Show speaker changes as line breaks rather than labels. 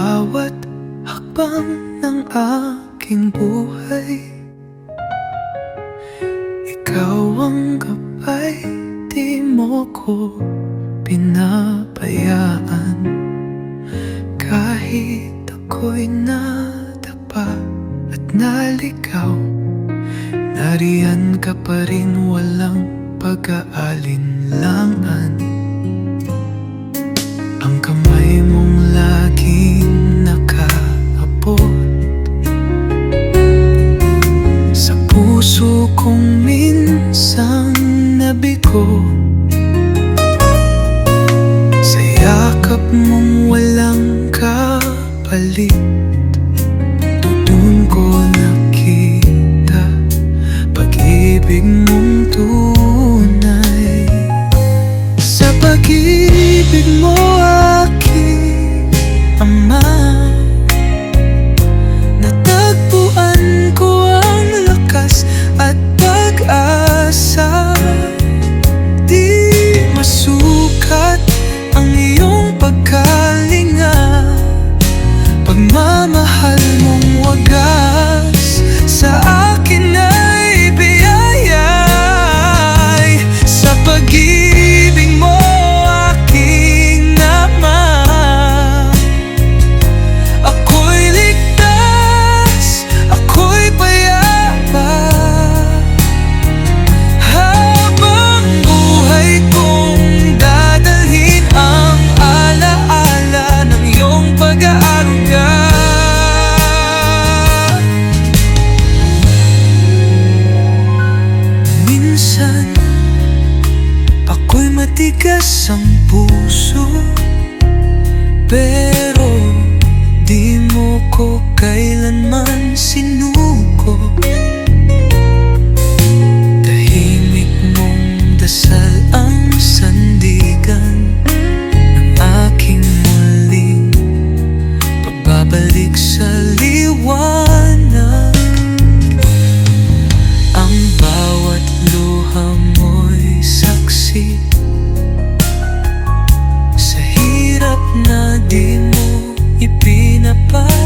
bawat hakbang ng aking buhay Ikaw ang gabay, di mo ko pinabayaan. Kahit ako'y nadapa at naligaw Nariyan ka pa rin walang pag-aalinlangan nabigo Sa yakap mong walang kapalit Doon ko nakita Pag-ibig mong tunay matigas ang puso Pero di mo ko kailanman sinusunod Di mo ipinapalit